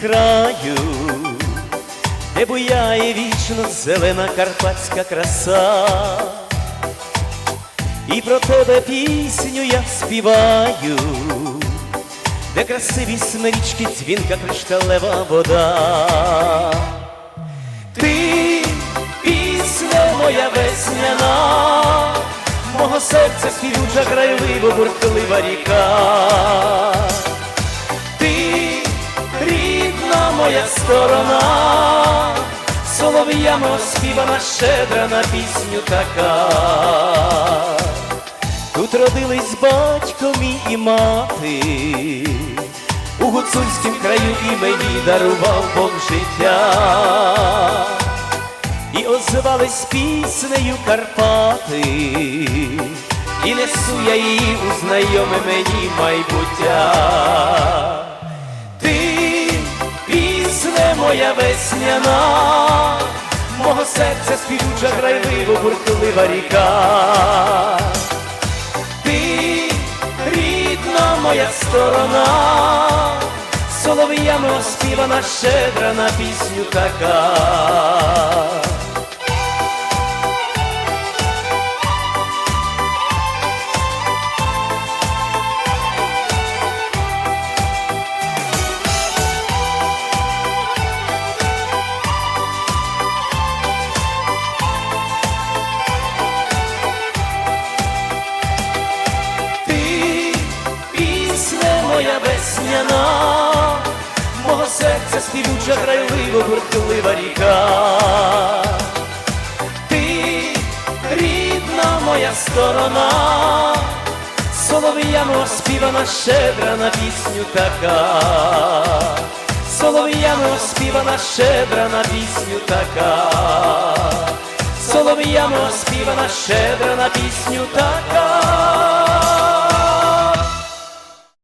краю, де буяє вічно зелена карпатська краса, і про тебе пісню я співаю, де красиві смирічки, дзвінка кришталева вода. Ти пісня моя весняна, мого серця співуча грайлива, бурхлива ріка. Моя сторона, солов'ями оспівана щедра на пісню така. Тут родились батько мій і мати, у гуцульськім краю і мені дарував Бог життя, і озвались піснею Карпати, і несу я її у знайоме мені майбуття. Моя весняна, мого серця співуча грайливо бурхлива ріка. Ти рідна моя сторона, солов'ями оспівана щедра на пісню така. Весняна, мого серця співуча грайлива, бурхлива ріка. Ти рідна моя сторона, солов'ями оспівана щедра на пісню така. Солов'ями оспівана щедра на пісню така. Солов'ями оспівана щедра на пісню така.